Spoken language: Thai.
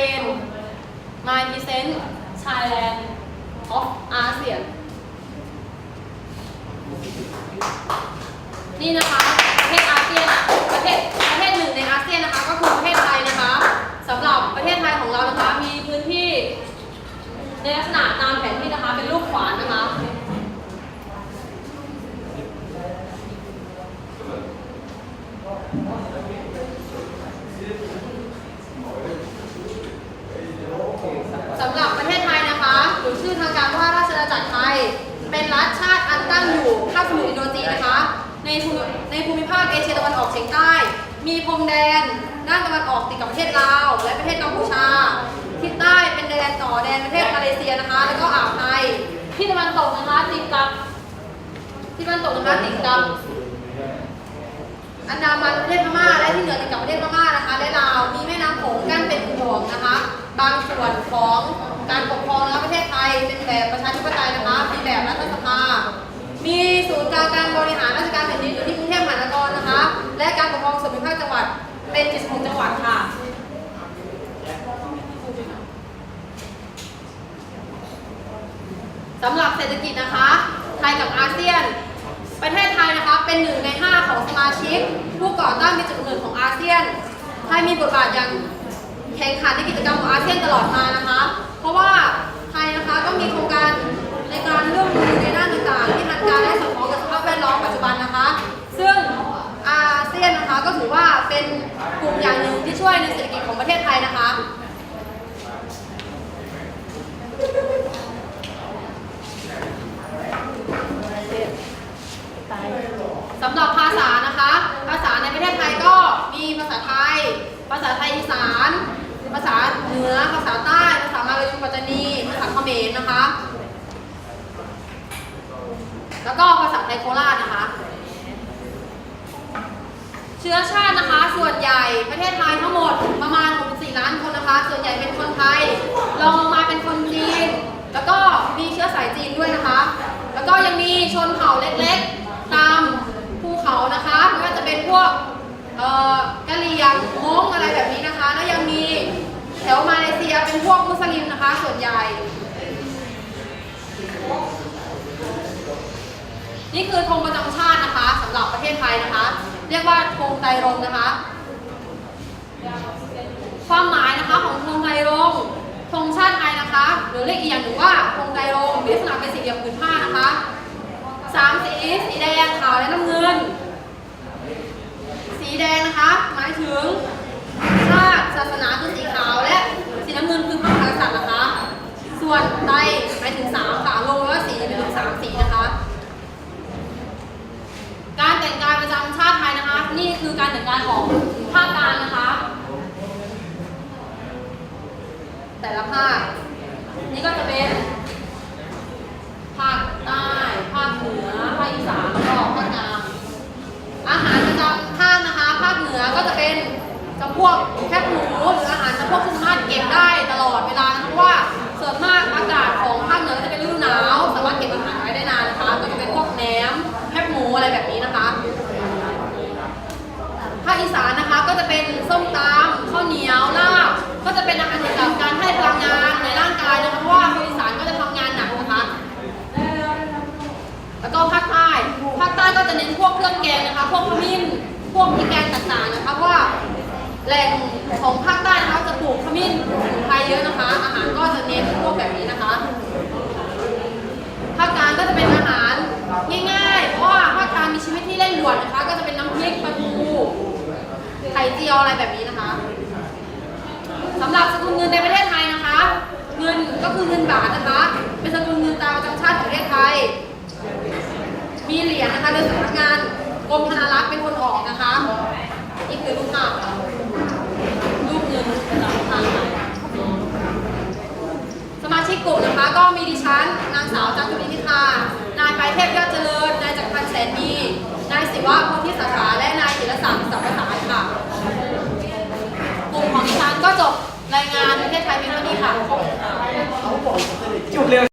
My Present Thailand of ASEAN นี่นะคะประเทศอาเซียนอะประเทศประเทศหนึ่งในอาเซียนนะคะก็คือประเทศไทยนะคะสำหรับประเทศไทยของเรานะคะมีพื้นที่ในลักษณะตามแผนที่นะคะ เป็นรูปขวานนะคะ สำหรับประเทศไทยนะคะหรือชื่อทางการว่าราชอาณาจักรไทย เป็นรัฐชาติอันตั้งอยู่คาบสมุทรอินโดจีนนะคะ ในภูมิในภูมิภาคเอเชียตะวันออกเฉียงใต้ มีพรมแดน ด้านตะวันออกติดกับประเทศลาว และประเทศกัมพูชา ทิศใต้เป็นแดนต่อแดนประเทศมาเลเซียนะคะ แล้วก็อ่าวไทย ที่ตะวันตกนะคะติดกับ ที่ตะวันตกนะคะติดกับ อันดามันประเทศพม่าและ เป็น 76 จังหวัดค่ะ สำหรับเศรษฐกิจนะคะ ไทยกับอาเซียน ประเทศไทยนะคะ เป็นหนึ่งใน 5 ของสมาชิก ผู้ก่อตั้งเป็นจุดกำเนิดของอาเซียน ไทยมีบทบาทอย่างแข่งขันในกิจกรรมของอาเซียนตลอดมานะคะ เพราะว่าไทยนะคะก็มีโครงการในการร่วมมือในด้านต่างๆ ที่ทันการและสอดคล้องกับสภาพแวดล้อมปัจจุบันนะคะ ซึ่งอาเซียนนะคะก็ถือว่าเป็น ช่วยในเศรษฐกิจของประเทศไทยนะคะ สำหรับภาษานะคะ ภาษาในประเทศไทยก็มีภาษาไทย ภาษาไทยอีสาน ภาษาเหนือ ภาษาใต้ ภาษามาลายูปัตตานี ภาษาเขมรนะคะ แล้วก็ภาษาไทยโคราชนะคะ เชื้อชาตินะคะ ส่วนใหญ่ประเทศไทยทั้งหมดประมาณ 64 ล้านคน นะคะส่วนใหญ่เป็นคนไทยรองลงมาเป็นคนจีน แล้วก็มีเชื้อสายจีนด้วยนะคะ แล้วก็ยังมีชนเผ่าเล็กๆ ตามภูเขานะคะไม่ว่าจะเป็นพวกเอ่อกะเหรี่ยงม้งอะไรแบบนี้นะคะ แล้วยังมีแถวมาเลเซียเป็นพวกมุสลิมนะคะ ส่วนใหญ่ นี่คือธงประจำชาตินะคะสำหรับประเทศไทยนะคะ เรียกว่าธงไตรรงค์นะคะ ความหมาย รรงธงชาติไทยนะคะ หรือเรียกอีกอย่างหนึ่งว่าธงไตรรงค์มีลักษณะเป็นสี่เหลี่ยมผืนผ้านะคะสามสีสีแดงขาวและน้ำเงิน สีแดงนะคะ หมายถึงชาติศาสนาคือสีขาวและสีน้ำเงินคือพระมหากษัตริย์นะคะ ส่วนไตหมายถึงสามค่ะลงไว้ว่าสีเป็นถึงสามสีนะคะ การแต่งกายประจำชาติไทยนะคะ นี่คือการแต่งกายของภาคกลางนะคะ แต่ละภาค นี่ก็จะเป็นภาคใต้ ภาคเหนือ ภาคอีสานแล้วก็ภาคกลาง อาหารประจำภาคนะคะ ภาคเหนือก็จะเป็นจำพวกแคบหมูหรืออาหารจำพวกที่สามารถเก็บได้ตลอดเวลานะเพราะว่าส่วนมากอากาศของภาคเหนือจะเป็นฤดูหนาวสามารถเก็บอาหารไว้ได้นานนะคะ ก็จะเป็นพวกแหนมแคบหมูอะไรแบบนี้นะคะภาคอีสานนะคะก็จะเป็นส้มตำข้าวเหนียวลาบ เป็นอาหารเกี่ยวกับการให้พลังงานในร่างกายนะคะเพราะว่าคนอีสานก็จะทำงานหนักนะคะ แล้วก็ภาคใต้ภาคใต้ก็จะเน้นพวกเครื่องแกงนะคะ พวกขมิ้น พวกพริกแกงต่างๆนะคะเพราะว่าแหล่งของภาคใต้นะคะจะปลูกขมิ้นสมุนไพรเยอะนะคะ อาหารก็จะเน้นพวกแบบนี้นะคะ ภาคกลางก็จะเป็นอาหารง่ายๆ เพราะว่าภาคกลางมีชีวิตที่เร่งด่วนนะคะ ก็จะเป็นน้ำพริกปลาทูไข่เจียวอะไรแบบนี้นะคะ สำหรับสกุลเงินในประเทศไทยนะคะ เงินก็คือเงินบาทนะคะ เป็นสกุลเงินตราประจำชาติของประเทศไทย มีเหรียญนะคะโดยสำนักงานกรมธนารักษ์เป็นคนออกนะคะ ใครเป็นคนี้ค่ะ จบเร็ว